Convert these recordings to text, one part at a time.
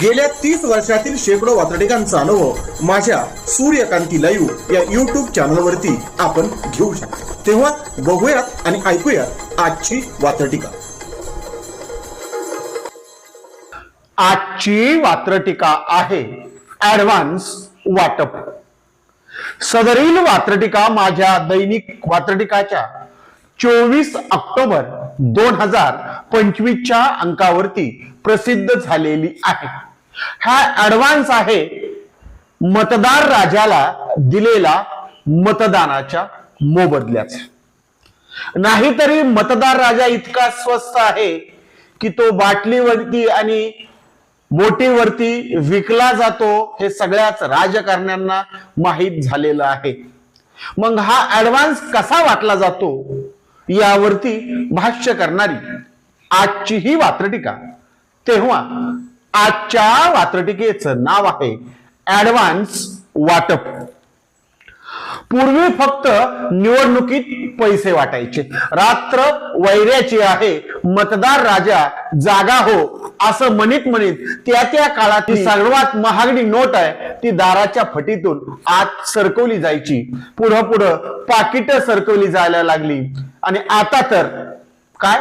गेल्या तीस वर्षातील शेकडो वातडिकांचा अनुभव माझ्या सूर्यकांती लाईव्ह या युट्यूब चॅनलवरती आपण घेऊ शकतो. तेव्हा बघूयात आणि ऐकूयात आजची वात्रटिका. आजची वात्रटिका आहे ऍडव्हान्स वाटप. सदरील वात्रटिका माझ्या दैनिक वात्रटिकाच्या चोवीस ऑक्टोबर दोन हजार पंचवीसच्या अंकावरती प्रसिद्ध झालेली आहे. हा ऍडव्हान्स आहे मतदार राजाला दिलेला मतदानाच्या मोबदल्याचा नाहीतरी मतदार राजा इतका स्वस्त आहे की तो बाटलीवरती आणि बोटीवरती विकला जातो हे सगळ्याच राजकारण्यांना माहीत झालेलं आहे. मग हा ऍडव्हान्स कसा वाटला जातो? यावरती भाष्य करणारी आजची ही वात्रटिका. तेव्हा आजच्या वात्रटिकेचं नाव आहे ऍडव्हान्स वाटप. पूर्वी फक्त निवडणुकीत पैसे वाटायचे. रात्र वैऱ्याची आहे मतदार राजा जागा हो असं म्हणित म्हणित त्या त्या काळातली सर्वात महागडी नोट आहे ती दाराच्या फटीतून आत सरकवली जायची. पुढं पुढं पाकिट सरकवली जायला लागली. आणि आता तर काय?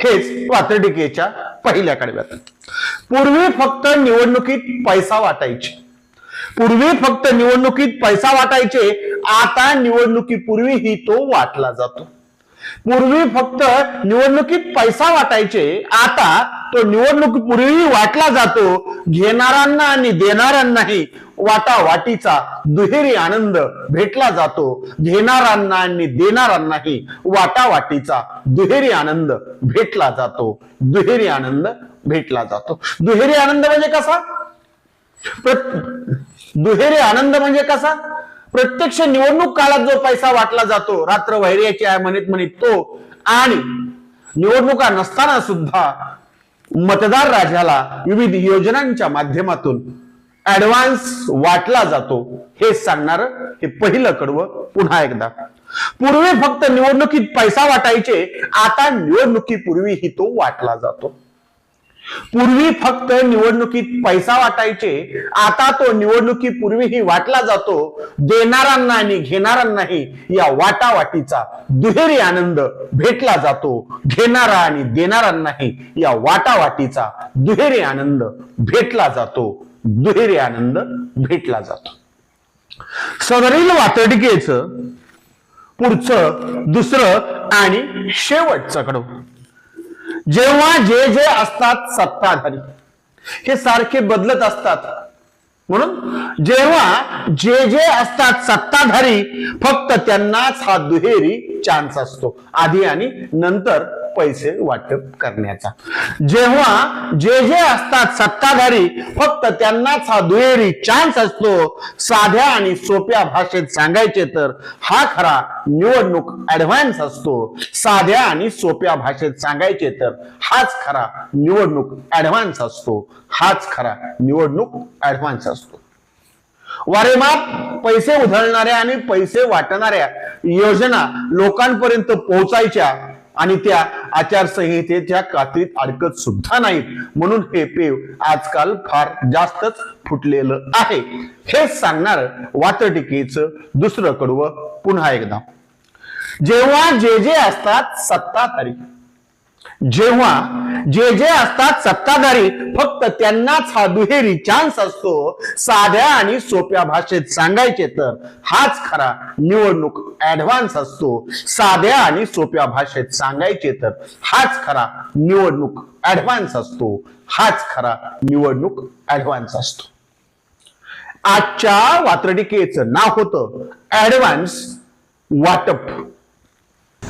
हेच वात्रटिकेच्या पहिल्या कडव्यात पूर्वी फक्त निवडणुकीत पैसा वाटायचे. पूर्वी फक्त निवडणुकीत पैसा वाटायचे आता निवडणुकीपूर्वीही तो वाटला जातो. पूर्वी फक्त निवडणुकीत पैसा वाटायचे. आता तो निवडणुकीपूर्वी वाटला जातो. घेणाऱ्यांना आणि देणाऱ्यांनाही वाटावाटीचा दुहेरी आनंद भेटला जातो. घेणाऱ्यांना आणि देणाऱ्यांनाही वाटावाटीचा दुहेरी आनंद भेटला जातो. दुहेरी आनंद भेटला जातो. दुहेरी आनंद म्हणजे कसा? दुहेरी आनंद म्हणजे कसा? प्रत्यक्ष निवडणूक काळात जो पैसा वाटला जातो रात्र वैर्याची आहे म्हणत म्हणत तो. आणि निवडणुका नसताना सुद्धा मतदार राजाला विविध योजनांच्या माध्यमातून ऍडव्हान्स वाटला जातो. हे सांगणार हे पहिलं कडवं पुन्हा एकदा. पूर्वी फक्त निवडणुकीत पैसा वाटायचे आता निवडणुकीपूर्वीही तो वाटला जातो. पूर्वी फक्त निवडणुकीत पैसा वाटायचे आता तो निवडणुकीपूर्वीही वाटला जातो देणाऱ्यांना आणि घेणाऱ्यांनाही या वाटावाटीचा दुहेरी आनंद भेटला जातो. घेणारा आणि देणाऱ्यांनाही या वाटावाटीचा दुहेरी आनंद भेटला जातो. दुहेरी आनंद भेटला जातो. सदरील वातडिकेचं पुढचं दुसरं आणि शेवटचं कडवं. जेव्हा जे जे असतात सत्ताधारी हे सारखे बदलत असतात. म्हणून जेव्हा जे जे असतात सत्ताधारी फक्त त्यांनाच हा दुहेरी चान्स असतो. आधी आणि नंतर पैसे वाटप करण्याचा. जेव्हा जे जे असतात सत्ताधारी फक्त त्यांनाच हा दुहेरी चान्स असतो साध्या आणि सोप्या भाषेत सांगायचे तर हा खरा निवडणूक ऍडव्हान्स असतो. साध्या आणि सोप्या भाषेत सांगायचे तर हाच खरा निवडणूक ऍडव्हान्स असतो. हाच खरा निवडणूक ऍडव्हान्स असतो. वारेमाप पैसे उधळणाऱ्या आणि पैसे वाटणाऱ्या योजना लोकांपर्यंत पोहोचायच्या आणि त्या आचारसंहितेच्या कात्रीत अडकत सुद्धा नाहीत. म्हणून हे पेव आजकाल फार जास्तच फुटलेलं आहे. हेच सांगणार वातटिकेचं दुसरं कडवं पुन्हा एकदा. जेव्हा जे जे असतात सत्ताधारी जेव्हा जे जे असतात सत्ताधारी फक्त त्यांनाच हा दुहेरी चान्स असतो. साध्या आणि सोप्या भाषेत सांगायचे तर हाच खरा निवडणूक ऍडव्हान्स असतो. साध्या आणि सोप्या भाषेत सांगायचे तर हाच खरा निवडणूक ऍडव्हान्स असतो. हाच खरा निवडणूक ऍडव्हान्स असतो. आजच्या वात्रटिकेचं नाव होतं ऍडव्हान्स वाटप.